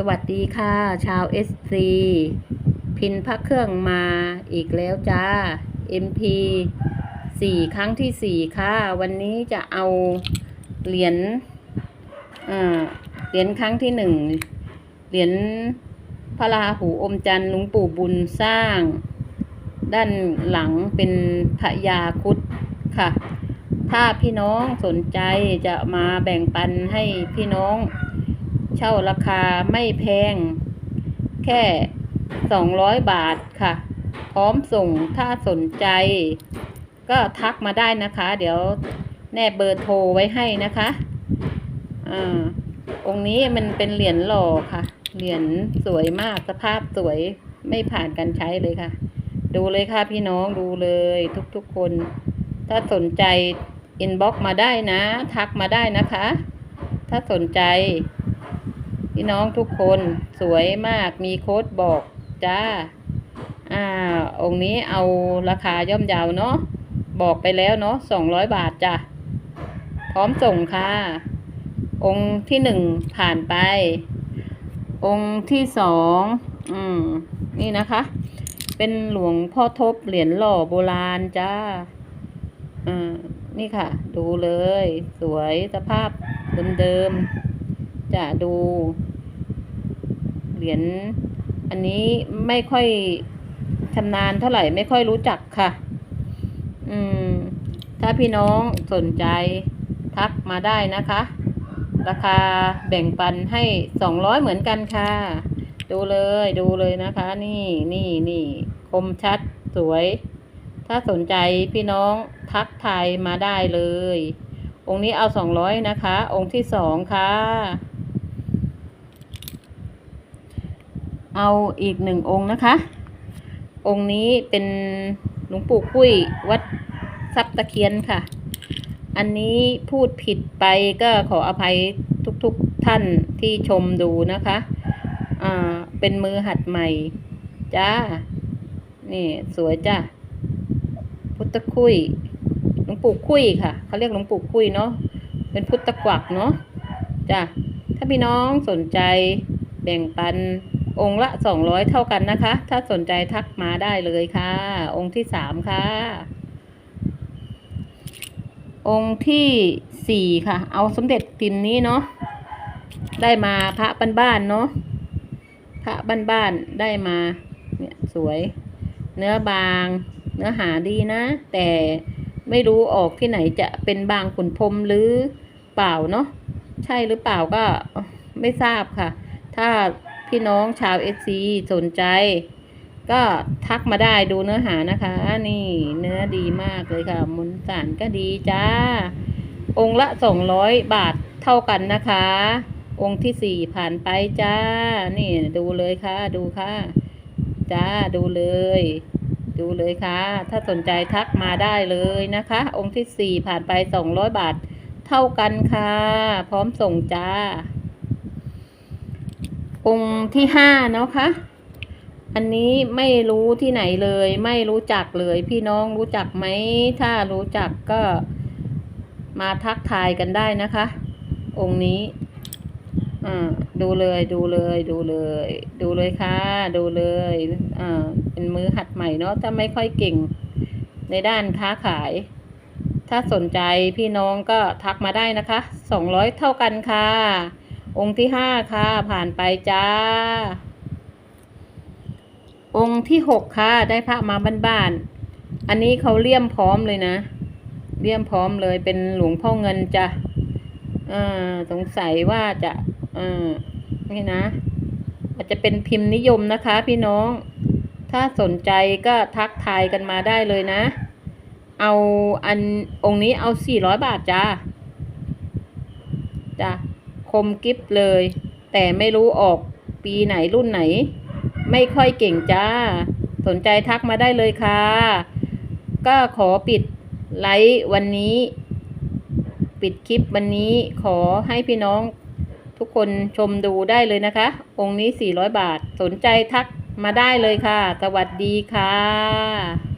สวัสดีค่ะ ชาว SC พินพระเครื่องมาอีกแล้วจ้า MP สี่ครั้งที่สี่ค่ะ วันนี้จะเอาเหรียญอ่าเหรียญครั้งที่หนึ่งเหรียญพระราหูอมจันทร์หลวงปู่บุญสร้าง ด้านหลังเป็นพญาคุดค่ะ ถ้าพี่น้องสนใจจะมาแบ่งปันให้พี่น้อง เช่าราคาไม่แพง แค่สองร้อยบาทค่ะ พร้อมส่งถ้าสนใจ ก็ทักมาได้นะคะ เดี๋ยวแนบเบอร์โทรไว้ให้นะคะอ่าองค์นี้มันเป็นเหรียญหล่อค่ะ เหรียญสวยมากสภาพสวยไม่ผ่านการใช้เลยค่ะ ดูเลยค่ะพี่น้องดูเลยทุกๆคน ถ้าสนใจอินบ็อกมาได้นะ ทักมาได้นะคะ ถ้าสนใจ พี่น้องทุกคนสวยมากมีโค้ดบอกจ้า อ่า องค์นี้เอาราคาย่อมเยาวเนาะบอกไปแล้วเนาะสองร้อยบาทจ้ะ พร้อมส่งค่ะ องค์ที่หนึ่งผ่านไป องค์ที่สองอืม นี่นะคะ เป็นหลวงพ่อทบเหรียญหล่อโบราณจ้า อ่า นี่ค่ะ ดูเลย สวยสภาพเดิมๆ จะดูเหรียญอันนี้ไม่ค่อยชำนาญเท่าไหร่ไม่ค่อยรู้จักค่ะ อืม ถ้าพี่น้องสนใจทักมาได้นะคะ ราคาแบ่งปันให้สองร้อยเหมือนกันค่ะ ดูเลยดูเลยนะคะ นี่นี่นี่คมชัดสวย ถ้าสนใจพี่น้องทักทายมาได้เลย องค์นี้เอาสองร้อยนะคะ องค์ที่สองค่ะ เอาอีกหนึ่งองค์นะคะ องค์นี้เป็นหลวงปู่กุ้ยวัดทรัพย์ตะเคียนค่ะ อันนี้พูดผิดไปก็ขออภัยทุกๆทท่านที่ชมดูนะคะอ่าเป็นมือหัดใหม่ จ้า นี่สวยจ้าพุทธคุยหลวงปู่คุยค่ะเขาเรียกหลวงปู่คุยเนาะเป็นพุทธกวักเนาะจ้าถ้าพี่น้องสนใจแบ่งปัน องค์ละสองร้อยเท่ากันนะคะ ถ้าสนใจทักมาได้เลยค่ะ องค์ที่สามค่ะ องค์ที่สี่ค่ะ เอาสมเด็จพินนี้เนาะได้มาพระบ้านๆเนาะพระบ้านๆได้มาเนี่ยสวย เนื้อบาง เนื้อหาดีนะ แต่ไม่รู้ออกที่ไหนจะเป็นบางขุนพรมหรือเปล่าเนาะใช่หรือเปล่าก็ไม่ทราบค่ะ ถ้า พี่น้องชาวเอซีสนใจ ก็ทักมาได้ดูเนื้อหานะคะ นี่เนื้อดีมากเลยค่ะมุนสารก็ดีจ้า องค์ละสองร้อยบาทเท่ากันนะคะ องค์ที่สี่ผ่านไปจ้า นี่ดูเลยค่ะดูค่ะ จ้าดูเลย ดูเลยค่ะ ถ้าสนใจทักมาได้เลยนะคะ องค์ที่สี่ผ่านไปสองร้อยบาทเท่ากันค่ะ พร้อมส่งจ้า องค์ที่ห้าเนาะคะ อันนี้ไม่รู้ที่ไหนเลย ไม่รู้จักเลย พี่น้องรู้จักไหม ถ้ารู้จักก็มาทักทายกันได้นะคะ องค์นี้อ่าดูเลยดูเลยดูเลย ดูเลยค่ะ ดูเลยอ่าเป็นมือหัดใหม่เนาะถ้าไม่ค่อยเก่ง ในด้านค้าขาย ถ้าสนใจพี่น้องก็ทักมาได้นะคะสองร้อยเท่ากันค่ะ องค์ที่ห้าค่ะ ผ่านไปจ้า องค์ที่หกค่ะ ได้พระมาบ้านๆอันนี้เขาเลี่ยมพร้อมเลยนะ เลี่ยมพร้อมเลยเป็นหลวงพ่อเงินจ้ะอ่าสงสัยว่าจะอ่านี่นะอาจจะเป็นพิมพ์นิยมนะคะ พี่น้อง ถ้าสนใจก็ทักทายกันมาได้เลยนะ เอาอันองค์นี้เอาสี่ร้อยบาทจ้าจ้ะค มกิฟเลย แต่ไม่รู้ออกปีไหนรุ่นไหน ไม่ค่อยเก่งจ้า สนใจทักมาได้เลยค่ะ ก็ขอปิดไลฟ์วันนี้ ปิดคลิปวันนี้ขอให้พี่น้องทุกคนชมดูได้เลยนะคะ องค์นี้ 400 บาท สนใจทักมาได้เลยค่ะ สวัสดีค่ะ